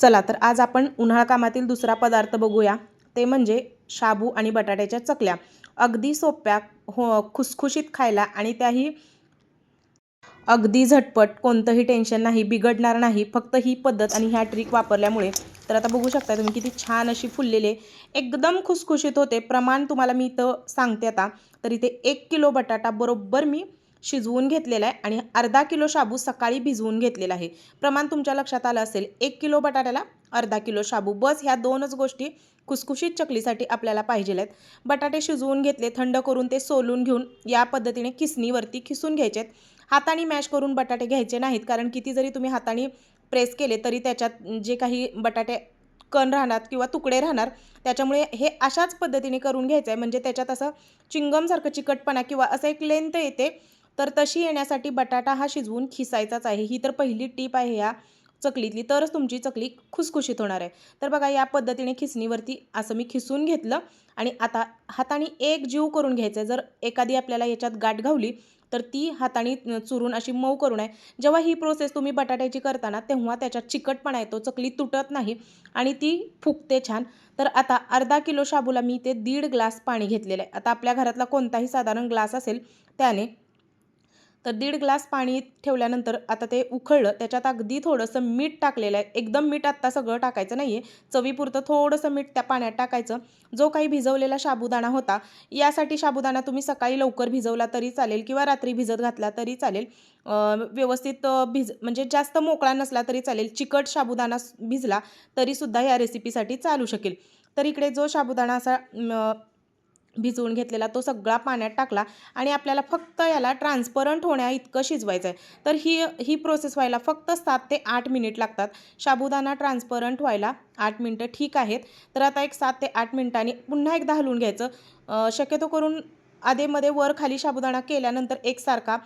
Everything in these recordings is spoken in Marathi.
चला तर आज आपण उन्हाळ कामातील दुसरा पदार्थ बघूया. ते म्हणजे शाबू आणि बटाट्याच्या चकल्या. अगदी सोप्या हो खुसखुशीत खायला आणि त्याही अगदी झटपट कोणतंही टेन्शन नाही बिघडणार नाही फक्त ही पद्धत आणि ह्या ट्रिक वापरल्यामुळे. तर आता बघू शकता तुम्ही किती छान अशी फुललेले एकदम खुसखुशीत होते. प्रमाण तुम्हाला मी इथं सांगते आता. तर इथे एक किलो बटाटा बरोबर मी शिजवून घेतलेला आहे आणि अर्धा किलो शाबू सकाळी भिजवून घेतलेला आहे. प्रमाण तुमच्या लक्षात आलं असेल एक किलो बटाट्याला अर्धा किलो शाबू. बस ह्या दोनच गोष्टी खुसखुशीत चकलीसाठी आपल्याला पाहिजे आहेत. बटाटे शिजवून घेतले थंड करून ते सोलून घेऊन या पद्धतीने किसणीवरती खिसून घ्यायचे आहेत हाताने मॅश करून बटाटे घ्यायचे नाहीत कारण किती जरी तुम्ही हाताने प्रेस केले तरी त्याच्यात जे काही बटाटे कण राहणार किंवा तुकडे राहणार त्याच्यामुळे हे अशाच पद्धतीने करून घ्यायचं आहे म्हणजे त्याच्यात असं चिंगमसारखं चिकटपणा किंवा असं एक लेंथ येते तर तशी येण्यासाठी बटाटा हा शिजवून खिसायचाच आहे. ही तर पहिली टीप आहे या चकलीतली. तरच तुमची चकली खुसखुशीत होणार आहे. तर बघा या पद्धतीने खिसणीवरती असं मी खिसून घेतलं आणि आता हाताने एक जीव करून घ्यायचं आहे. जर एखादी आपल्याला याच्यात गाठ घावली तर ती हाताने चुरून अशी मऊ करून आहे जेव्हा ही प्रोसेस तुम्ही बटाट्याची करताना तेव्हा त्याच्यात चिकटपणा येतो चकली तुटत नाही आणि ती फुगते छान. तर आता अर्धा किलो शाबूला मी ते दीड ग्लास पाणी घेतलेलं आहे. आता आपल्या घरातला कोणताही साधारण ग्लास असेल त्याने तर दीड ग्लास पाणी ठेवल्यानंतर आता ते उखळलं. त्याच्यात अगदी थोडंसं मीठ टाकलेलं आहे. एकदम मीठ आत्ता सगळं टाकायचं नाही आहे चवीपुरतं थोडंसं मीठ त्या पाण्यात टाकायचं. जो काही भिजवलेला साबुदाणा होता यासाठी साबुदाणा तुम्ही सकाळी लवकर भिजवला तरी चालेल किंवा रात्री भिजत घातला तरी चालेल. व्यवस्थित भिज म्हणजे जास्त मोकळा नसला तरी चालेल. चिकट साबुदाणा भिजला तरीसुद्धा या रेसिपीसाठी चालू शकेल. तर इकडे जो साबुदाणा असा भिजवून घेतलेला तो सगळा पाण्यात टाकला आणि आपल्याला फक्त याला ट्रान्सपरंट होण्या इतकं शिजवायचं आहे तर ही ही प्रोसेस व्हायला फक्त सात ते आठ मिनिट लागतात. साबुदाणा ट्रान्सपरंट व्हायला आठ मिनटं ठीक आहेत. तर आता एक सात ते आठ मिनटांनी पुन्हा एकदा हलवून घ्यायचं. शक्यतो करून आधेमध्ये वर खाली साबुदाणा केल्यानंतर एकसारखा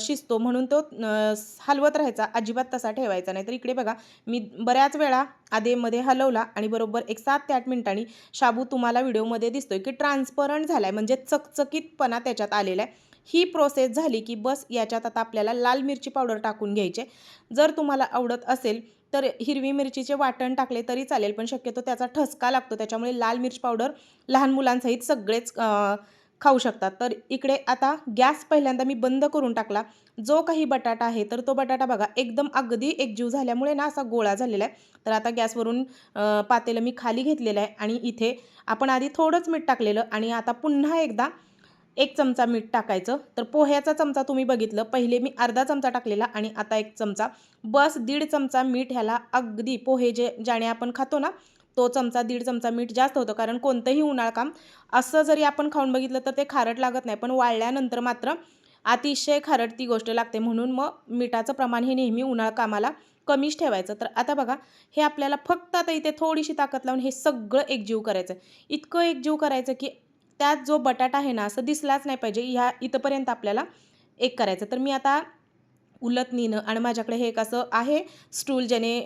शिजतो. म्हणून तो हलवत राहायचा. अजिबात तसा ठेवायचा नाही. तर इकडे बघा मी बऱ्याच वेळा आधेमध्ये हलवला आणि बरोबर एक सात ते आठ मिनिटांनी शाबू तुम्हाला व्हिडिओमध्ये दिसतोय की ट्रान्सपरंट झाला आहे म्हणजे चकचकीतपणा त्याच्यात आलेला आहे. ही प्रोसेस झाली की बस याच्यात आता आपल्याला लाल मिरची पावडर टाकून घ्यायचे जर तुम्हाला आवडत असेल तर हिरवी मिरचीचे वाटण टाकले तरी चालेल. पण शक्यतो त्याचा ठसका लागतो. त्याच्यामुळे लाल मिरची पावडर लहान मुलांसहित सगळेच खाऊ शकतात. तर इकडे आता गॅस पहिल्यांदा मी बंद करून टाकला. जो काही बटाटा आहे तर तो बटाटा बघा एकदम अगदी एकजीव झाल्यामुळे ना असा गोळा झालेला आहे. तर आता गॅसवरून पातेलं मी खाली घेतलेलं आहे आणि इथे आपण आधी थोडंच मीठ टाकलेलं आणि आता पुन्हा एकदा एक चमचा मीठ टाकायचं. तर पोह्याचा चमचा तुम्ही बघितलं. पहिले मी अर्धा चमचा टाकलेला आणि आता एक चमचा. बस दीड चमचा मीठ ह्याला अगदी पोहे जे ज्याने आपण खातो ना तो चमचा दीड चमचा मीठ जास्त होतं. कारण कोणतंही उन्हाळ काम असं जरी आपण खाऊन बघितलं तर ते खारट लागत नाही. पण वाळल्यानंतर मात्र अतिशय खारट ती गोष्ट लागते. म्हणून मग मिठाचं प्रमाण हे नेहमी उन्हाळ कामाला कमीच ठेवायचं. तर आता बघा हे आपल्याला फक्त आता इथे थोडीशी ताकद लावून हे सगळं एकजीव करायचं इतकं एकजीव करायचं की त्यात जो बटाटा आहे ना असं दिसलाच नाही पाहिजे. ह्या इथंपर्यंत आपल्याला एक करायचं. तर मी आता उलटणीनं आणि माझ्याकडे हे एक असं आहे स्टूल ज्याने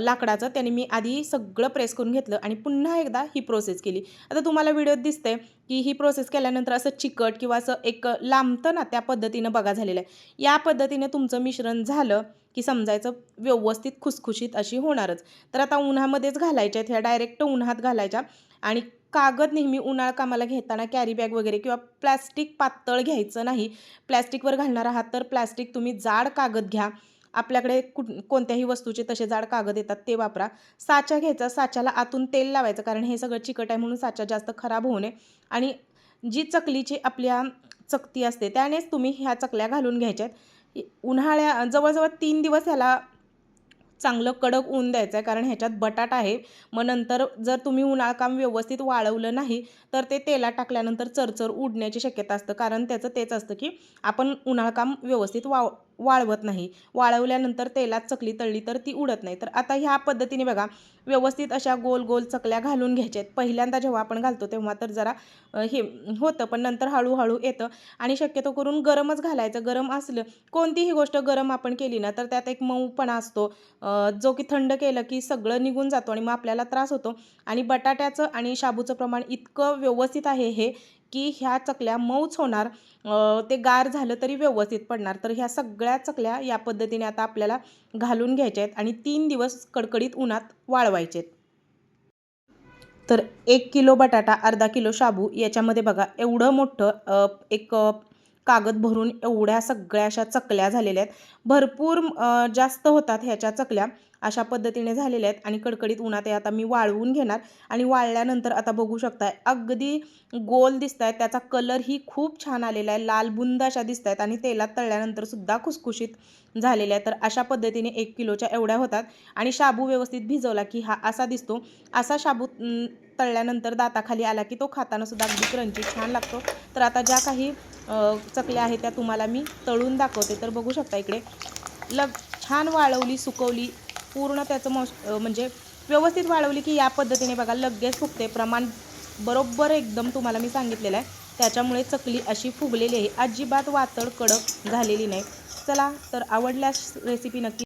लाकडाचं त्याने मी आधी सगळं प्रेस करून घेतलं आणि पुन्हा एकदा ही प्रोसेस केली. आता तुम्हाला व्हिडिओत दिसतंय की ही प्रोसेस केल्यानंतर असं चिकट किंवा असं एक लांबतं ना त्या पद्धतीनं बघा झालेलं आहे. या पद्धतीने तुमचं मिश्रण झालं की समजायचं व्यवस्थित खुसखुशीत अशी होणारच. तर आता उन्हामध्येच घालायच्या आहेत ह्या डायरेक्ट उन्हात घालायच्या आणि कागद नेहमी उन्हाळ कामाला घेताना कॅरी बॅग वगैरे किंवा प्लॅस्टिक पातळ घ्यायचं नाही. प्लॅस्टिकवर घालणार आहात तर प्लॅस्टिक तुम्ही जाड कागद घ्या. आपल्याकडे कुठ कोणत्याही वस्तूचे तसे जाड कागद येतात ते वापरा. साचा घ्यायचा साच्याला आतून तेल लावायचं कारण हे सगळं चिकट आहे म्हणून साचा जास्त खराब होऊ नये. आणि जी चकलीची आपल्या चकती असते त्यानेच तुम्ही ह्या चकल्या घालून घ्यायच्यात. उन्हाळ्या जवळजवळ तीन दिवस ह्याला चांगलं कडक ऊन द्यायचं आहे कारण ह्याच्यात बटाटा आहे. मग नंतर जर तुम्ही उन्हाळकाम व्यवस्थित वाळवलं नाही तर ते तेलात टाकल्यानंतर चरचर उडण्याची शक्यता असतं. कारण त्याचं तेच असतं की आपण उन्हाळकाम व्यवस्थित वाव वाळवत नाही. वाळवल्यानंतर तेलात चकली तळली तर ती उडत नाही. तर आता ह्या पद्धतीने बघा व्यवस्थित अशा गोल गोल चकल्या घालून घ्यायच्या आहेत पहिल्यांदा जेव्हा आपण घालतो तेव्हा तर जरा हे होतं पण नंतर हळूहळू येतं. आणि शक्यतो करून गरमच घालायचं. गरम असलं कोणतीही गोष्ट गरम आपण केली ना तर त्यात एक मऊपणा असतो. जो की थंड केलं की सगळं निघून जातो आणि मग आपल्याला त्रास होतो. आणि बटाट्याचं आणि शाबूचं प्रमाण इतकं व्यवस्थित आहे हे की ह्या चकल्या मऊच होणार ते गार झालं तरी व्यवस्थित पडणार. तर ह्या सगळ्या चकल्या या पद्धतीने आता आपल्याला घालून घ्यायच्या आहेत आणि तीन दिवस कडकडीत उन्हात वाळवायचे आहेत. तर एक किलो बटाटा अर्धा किलो शाबू याच्यामध्ये बघा एवढं मोठं एक कागद भरून एवढ्या सगळ्या अशा चकल्या झालेल्या आहेत. भरपूर जास्त होतात ह्याच्या चकल्या. अशा पद्धतीने झालेल्या आहेत आणि कडकडीत उन्हात आहे आता मी वाळवून घेणार. आणि वाळल्यानंतर आता बघू शकताय अगदी गोल दिसत आहेत त्याचा कलरही खूप छान आलेला आहे. लाल बुंद अशा दिसत आहेत आणि तेलात तळल्यानंतर सुद्धा खुसखुशीत झालेल्या आहेत. तर अशा पद्धतीने एक किलोच्या एवढ्या होतात. आणि शाबू व्यवस्थित भिजवला की हा असा दिसतो. असा शाबू तळल्यानंतर दाताखाली आला की तो खाताना सुद्धा अगदी क्रंची छान लागतो. तर आता ज्या काही चकल्या आहेत त्या तुम्हाला मी तळून दाखवते. तर बघू शकता इकडे. लग छान वाळवली सुकवली. पूर्ण त्याचं मॉश म्हणजे व्यवस्थित वाळवली की या पद्धतीने बघा लगेच फुगते. प्रमाण बरोबर एकदम तुम्हाला मी सांगितलेलं आहे. त्याच्यामुळे चकली अशी फुगलेली आहे. अजिबात वातड कडक झालेली नाही. चला तर आवडल्यास रेसिपी नक्की